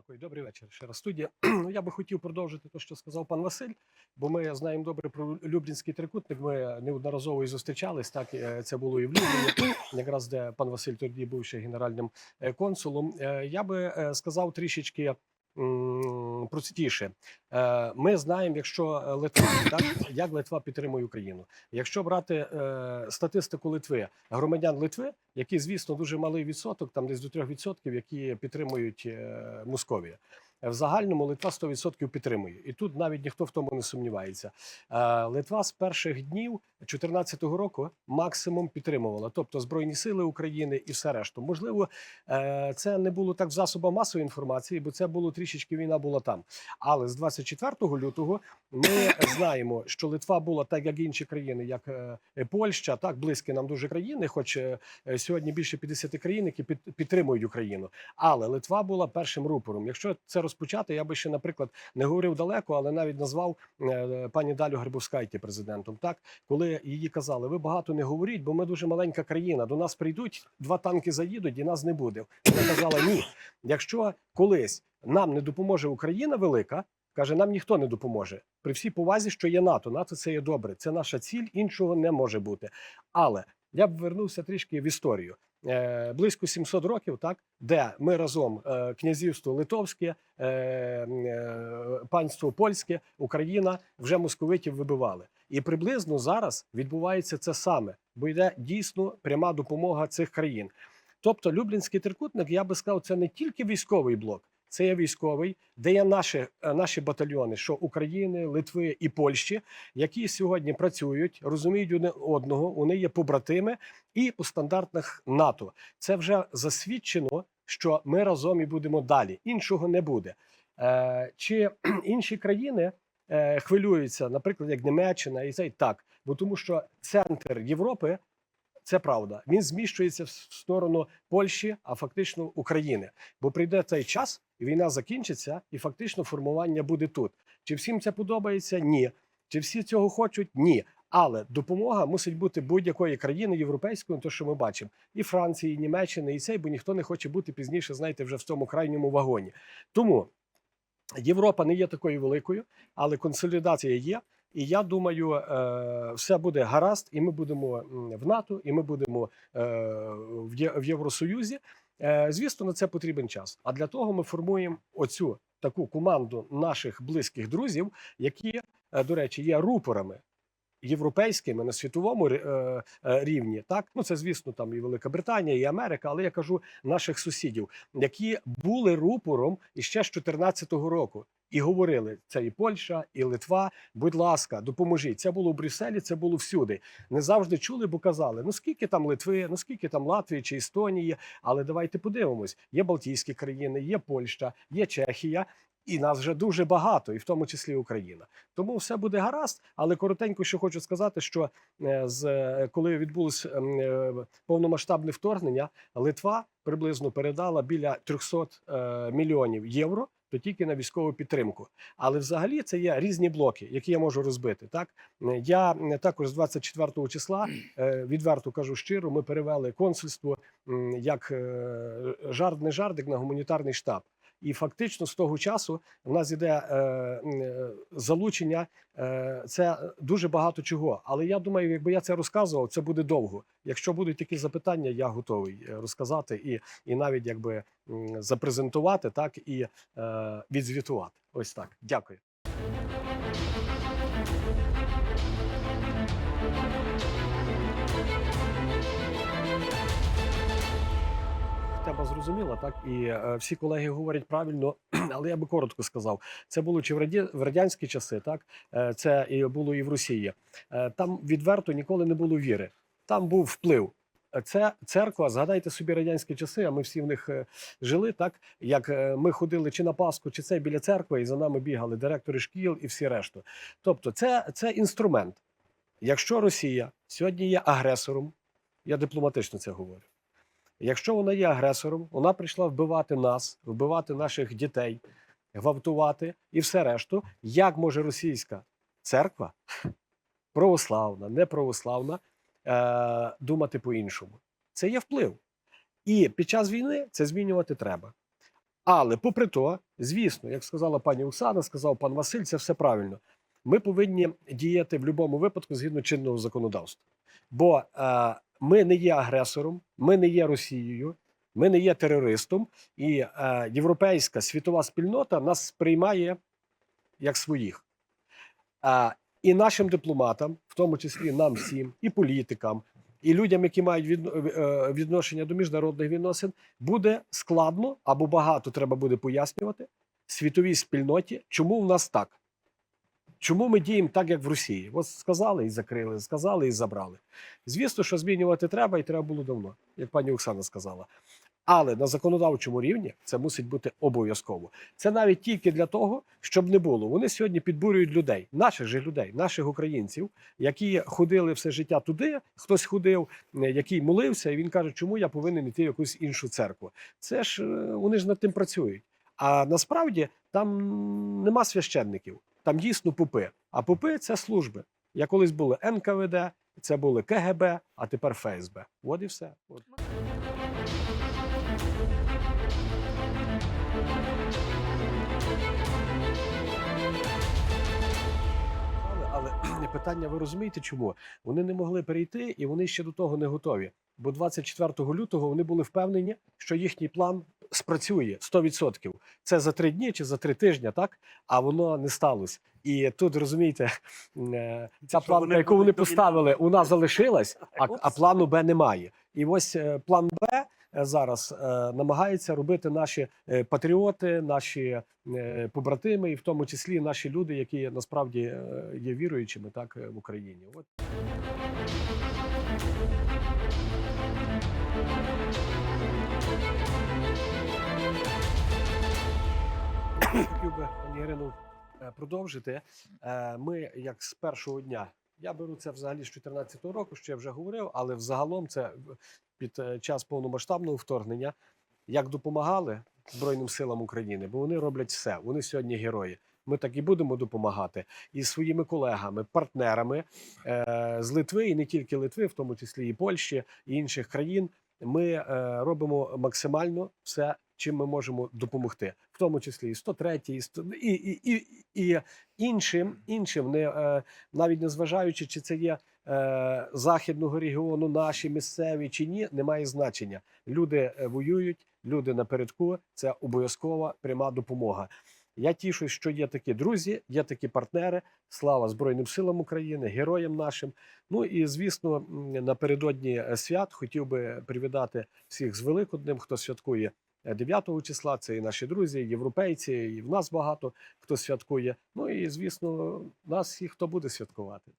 Дякую, добрий вечір. Ще раз студія. Ну, я би хотів продовжити те, що сказав пан Василь, бо ми знаємо добре про Люблінський трикутник. Ми неодноразово і зустрічались. Так е, це було і в Любліні, якраз де пан Василь тоді був ще генеральним е, консулом. Е, Я би сказав трішечки. Простіше, Е, ми знаємо, якщо е, Литва так як Литва підтримує Україну. Якщо брати е, статистику Литви, громадян Литви, які, звісно, дуже малий відсоток, там десь до 3%, які підтримують е, Московія. В загальному Литва 100% підтримує, і тут навіть ніхто в тому не сумнівається. Е, Литва з перших днів 2014 року максимум підтримувала, тобто Збройні сили України і все решту. Можливо, е, це не було так в засобах масової інформації, бо це було трішечки війна була там. Але з 24 лютого ми знаємо, що Литва була так, як інші країни, як е, Польща, так близькі нам дуже країни, хоч сьогодні більше 50 країн, які підтримують Україну. Але Литва була першим рупором. Якщо це розпочати, я би ще, наприклад, не говорив далеко, але навіть назвав е, пані Далю Грибовскайті президентом. Так, коли її казали, ви багато не говоріть, бо ми дуже маленька країна. До нас прийдуть, два танки заїдуть, і нас не буде. Вона казала: ні, якщо колись нам не допоможе Україна велика. Каже, нам ніхто не допоможе при всій повазі, що є НАТО. НАТО це є добре. Це наша ціль, іншого не може бути. Але я б вернувся трішки в історію. Е, близько 700 років, так де ми разом е, князівство Литовське, е, панство Польське, Україна вже московитів вибивали. І приблизно зараз відбувається це саме, бо йде дійсно пряма допомога цих країн. Тобто, Люблінський трикутник, я би сказав, це не тільки військовий блок, це є військовий, де є наші, е, наші батальйони, що України, Литви і Польщі, які сьогодні працюють, розуміють одне одного, вони є побратими і по стандартах НАТО. Це вже засвідчено, що ми разом і будемо далі. Іншого не буде. Е, чи інші країни е, хвилюються, наприклад, як Німеччина, і це так, бо тому що центр Європи. Це правда. Він зміщується в сторону Польщі, а фактично України. Бо прийде цей час, війна закінчиться, і фактично формування буде тут. Чи всім це подобається? Ні. Чи всі цього хочуть? Ні. Але допомога мусить бути будь-якої країни європейської, то що ми бачимо, і Франції, і Німеччини, і цей, бо ніхто не хоче бути пізніше, знаєте, вже в цьому крайньому вагоні. Тому Європа не є такою великою, але консолідація є. І я думаю, е, все буде гаразд, і ми будемо в НАТО, і ми будемо е, в Євросоюзі. Е, Звісно, на це потрібен час. А для того ми формуємо оцю таку команду наших близьких друзів, які, е, до речі, є рупорами європейськими на світовому е, рівні. Так, ну це звісно, там і Велика Британія, і Америка, але я кажу наших сусідів, які були рупором іще з 2014 року. І говорили, це і Польща, і Литва. Будь ласка, допоможіть. Це було в Брюсселі, це було всюди. Не завжди чули, бо казали: ну скільки там Литви, ну скільки там Латвії чи Естонії. Але давайте подивимось: є Балтійські країни, є Польща, є Чехія. І нас вже дуже багато, і в тому числі Україна. Тому все буде гаразд. Але коротенько, що хочу сказати, що е, з е, коли відбулось ем, е, повномасштабне вторгнення, Литва приблизно передала біля 300 е, мільйонів євро. То тільки на військову підтримку, але взагалі це є різні блоки, які я можу розбити. Так Е, я е, також з 24 числа е, відверто кажу щиро. Ми перевели консульство як жарт не жардик на гуманітарний штаб. І фактично з того часу в нас іде е, е, залучення. Е, це дуже багато чого. Але я думаю, якби я це розказував, це буде довго. Якщо будуть такі запитання, я готовий розказати і, і навіть якби запрезентувати, так і відзвітувати. Ось так. Дякую. Тема зрозуміла, так і е, всі колеги говорять правильно, але я би коротко сказав. Це було чи в радянські часи, так е, це і було і в Росії. Е, там відверто ніколи не було віри. Там був вплив. Це церква. Згадайте собі радянські часи. А ми всі в них жили. Так як ми ходили чи на Пасху, чи це біля церкви, і за нами бігали директори шкіл і всі решту. Тобто, це, це інструмент. Якщо Росія сьогодні є агресором, я дипломатично це говорю. Якщо вона є агресором, вона прийшла вбивати нас, вбивати наших дітей, гвалтувати і все решту. Як може російська церква, православна, неправославна, е, думати по-іншому? Це є вплив. І під час війни це змінювати треба. Але попри то, звісно, як сказала пані Оксана, сказав пан Василь, це все правильно. Ми повинні діяти в будь-якому випадку згідно чинного законодавства. Бо е, ми не є агресором, ми не є Росією, ми не є терористом, і е, європейська світова спільнота нас сприймає як своїх. А, і нашим дипломатам, в тому числі нам всім, і політикам, і людям, які мають відно- е, відношення до міжнародних відносин, буде складно або багато треба буде пояснювати світовій спільноті, чому в нас так. Чому ми діємо так, як в Росії? От сказали і закрили, сказали і забрали. Звісно, що змінювати треба, і треба було давно, як пані Оксана сказала. Але на законодавчому рівні це мусить бути обов'язково. Це навіть тільки для того, щоб не було. Вони сьогодні підбурюють людей, наших же людей, наших українців, які ходили все життя туди. Хтось ходив, е, який молився, і він каже, чому я повинен йти в якусь іншу церкву. Це ж е, вони ж над тим працюють. А насправді там нема священників, там дійсно попи. А попи це служби. Я колись були НКВД, це були КГБ, а тепер ФСБ. От і все. От. Але, але питання, ви розумієте, чому? Вони не могли перейти, і вони ще до того не готові. Бо 24 лютого вони були впевнені, що їхній план спрацює 100%. Це за три дні чи за три тижні, так? А воно не сталося. І тут розумієте, е, ця планка, яку вони поставили, у нас залишилась, а, а плану Б немає. І ось е, план Б е, зараз е, намагаються робити наші е, патріоти, наші е, побратими, і в тому числі наші люди, які насправді е, є віруючими так в Україні. От. Хотів би, пані Ірину, е, продовжити. Е, Ми, як з першого дня, я беру це взагалі з 2014 року, що я вже говорив, але взагалом це під е, час повномасштабного вторгнення, як допомагали Збройним силам України, бо вони роблять все. Вони сьогодні герої. Ми так і будемо допомагати і своїми колегами, партнерами е, з Литви, і не тільки Литви, в тому числі і Польщі, і інших країн. Ми е, робимо максимально все, чим ми можемо допомогти, в тому числі і 103, і, 100, і, і, і, іншим, іншим, не навіть не зважаючи, чи це є е, західного регіону, наші місцеві чи ні, немає значення. Люди е, воюють, люди напередку. Це обов'язкова пряма допомога. Я тішусь, що є такі друзі, є такі партнери. Слава Збройним силам України, героям нашим. Ну і звісно, напередодні е, свят хотів би привітати всіх з Великоднем, хто святкує 9 числа. Це і наші друзі, і європейці, і в нас багато хто святкує. Ну і звісно, нас і хто буде святкувати.